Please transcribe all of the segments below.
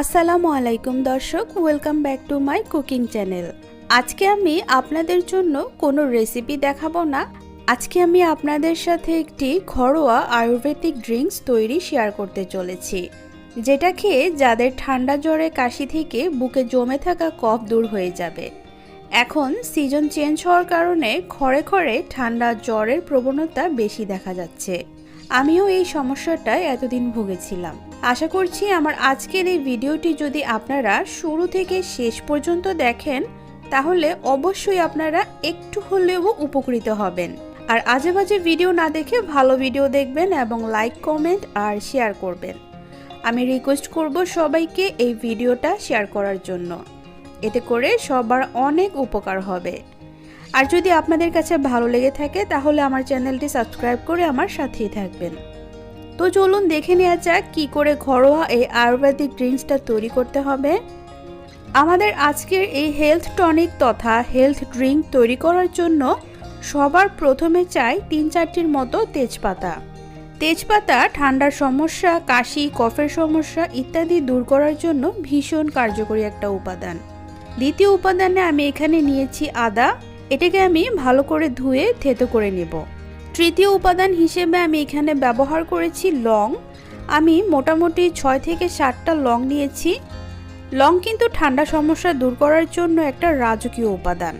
আসসালামু আলাইকুম দর্শক welcome back to my cooking channel আজকে আমি আপনাদের জন্য কোনো রেসিপি দেখাবো না। আজকে আমি আপনাদের সাথে একটি ঘরোয়া আয়ুর্বেদিক ড্রিঙ্কস তৈরি শেয়ার করতে চলেছি। যেটা খেয়ে যাদের ঠান্ডা জ্বরে কাশি থেকে বুকে জমে থাকা কফ দূর হয়ে যাবে। এখন সিজন চেঞ্জ হওয়ার কারণে ঘরে ঘরে ঠান্ডা জ্বরের প্রবণতা বেশি দেখা যাচ্ছে। আমিও এই সমস্যাটায় এতদিন ভুগেছিলাম। আশা করছি আমার আজকের এই ভিডিওটি যদি আপনারা শুরু থেকে শেষ পর্যন্ত দেখেন, তাহলে অবশ্যই আপনারা একটু হলেও উপকৃত হবেন। আর আজে বাজে ভিডিও না দেখে ভালো ভিডিও দেখবেন এবং লাইক, কমেন্ট আর শেয়ার করবেন। আমি রিকোয়েস্ট করব সবাইকে এই ভিডিওটা শেয়ার করার জন্য। এতে করে সবার অনেক উপকার হবে। আর যদি আপনাদের কাছে ভালো লেগে থাকে, তাহলে আমার চ্যানেলটি সাবস্ক্রাইব করে আমার সাথেই থাকবেন। তো চলুন দেখে নেওয়া যাক কী করে ঘরোয়া এই আয়ুর্বেদিক ড্রিঙ্কসটা তৈরি করতে হবে। আমাদের আজকের এই হেলথ টনিক তথা হেলথ ড্রিঙ্ক তৈরি করার জন্য সবার প্রথমে চাই তিন চারটির মতো তেজপাতা। তেজপাতা, ঠান্ডার সমস্যা, কাশি, কফের সমস্যা ইত্যাদি দূর করার জন্য ভীষণ কার্যকরী একটা উপাদান। দ্বিতীয় উপাদানে আমি এখানে নিয়েছি আদা। এটাকে আমি ভালো করে ধুয়ে থেতো করে নেব। তৃতীয় উপাদান হিসেবে আমি এখানে ব্যবহার করেছি লং। আমি মোটামুটি ছয় থেকে সাতটা লং নিয়েছি। লং কিন্তু ঠান্ডা সমস্যা দূর করার জন্য একটা রাজকীয় উপাদান,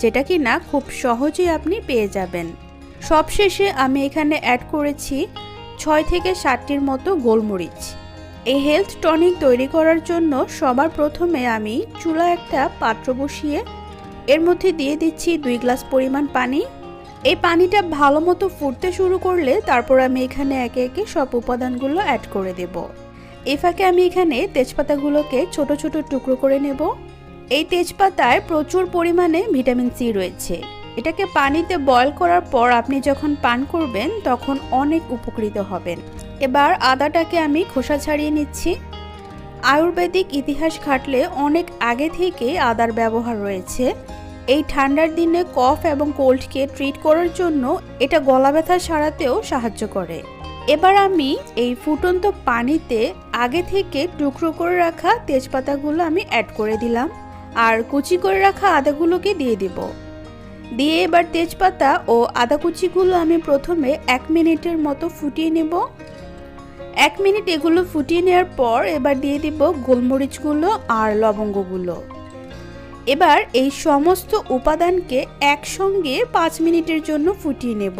যেটা কি না খুব সহজেই আপনি পেয়ে যাবেন। সবশেষে আমি এখানে অ্যাড করেছি ছয় থেকে সাতটির মতো গোলমরিচ। এই হেলথ টনিক তৈরি করার জন্য সবার প্রথমে আমি চুলা একটা পাত্র বসিয়ে এর মধ্যে দিয়ে দিচ্ছি দুই গ্লাস পরিমাণ পানি। এই পানিটা ভালো মতো ফুটতে শুরু করলে তারপর আমি এখানে একে একে সব উপাদানগুলো অ্যাড করে দেব। এই ফাঁকে আমি এখানে তেজপাতাগুলোকে ছোট ছোট টুকরো করে নেব। এই তেজপাতায় প্রচুর পরিমাণে ভিটামিন সি রয়েছে। এটাকে পানিতে বয়ল করার পর আপনি যখন পান করবেন, তখন অনেক উপকৃত হবেন। এবার আদাটাকে আমি খোসা ছাড়িয়ে নিচ্ছি। আয়ুর্বেদিক ইতিহাস ঘাটলে অনেক আগে থেকে আদার ব্যবহার রয়েছে। এই ঠান্ডার দিনে কফ এবং কোল্ডকে ট্রিট করার জন্য এটা গলা ব্যথা সারাতেও সাহায্য করে। এবার আমি এই ফুটন্ত পানিতে আগে থেকে টুকরো করে রাখা তেজপাতাগুলো আমি অ্যাড করে দিলাম আর কুচি করে রাখা আদাগুলোকে দিয়ে দিব। দিয়ে এবার তেজপাতা ও আদা কুচিগুলো আমি প্রথমে এক মিনিটের মতো ফুটিয়ে নেব। এক মিনিট এগুলো ফুটিয়ে নেওয়ার পর এবার দিয়ে দিব গোলমরিচগুলো আর লবঙ্গগুলো। এবার এই সমস্ত উপাদানকে একসঙ্গে পাঁচ মিনিটের জন্য ফুটিয়ে নেব।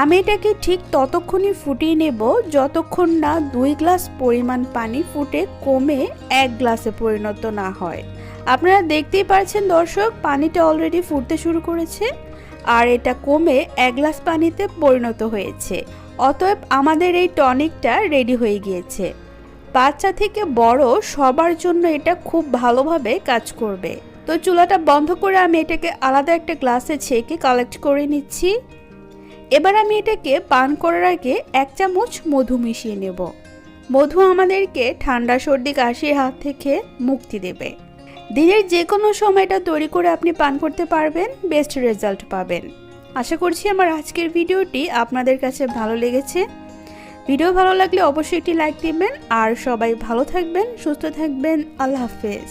আমি এটাকে ঠিক ততক্ষণই ফুটিয়ে নেব যতক্ষণ না দুই গ্লাস পরিমাণ পানি ফুটে কমে এক গ্লাসে পরিণত না হয়। আপনারা দেখতেই পাচ্ছেন দর্শক, পানিটা অলরেডি ফুটতে শুরু করেছে আর এটা কমে এক গ্লাস পানিতে পরিণত হয়েছে। অতএব আমাদের এই টনিকটা রেডি হয়ে গিয়েছে। বাচ্চা থেকে বড় সবার জন্য এটা খুব ভালোভাবে কাজ করবে। তো চুলাটা বন্ধ করে আমি এটাকে আলাদা একটা গ্লাসে ছেঁকে কালেক্ট করে নিচ্ছি। এবার আমি এটাকে পান করার আগে এক চামচ মধু মিশিয়ে নেব। মধু আমাদেরকে ঠান্ডা, সর্দি, কাশির হাত থেকে মুক্তি দেবে। দিনের যে কোনো সময় এটা তৈরি করে আপনি পান করতে পারবেন বেস্ট রেজাল্ট পাবেন। আশা করছি আমার আজকের ভিডিওটি আপনাদের কাছে ভালো লেগেছে। ভিডিও ভালো লাগলে অবশ্যই একটি লাইক দিবেন। আর সবাই ভালো থাকবেন, সুস্থ থাকবেন। আল্লাহ হাফেজ।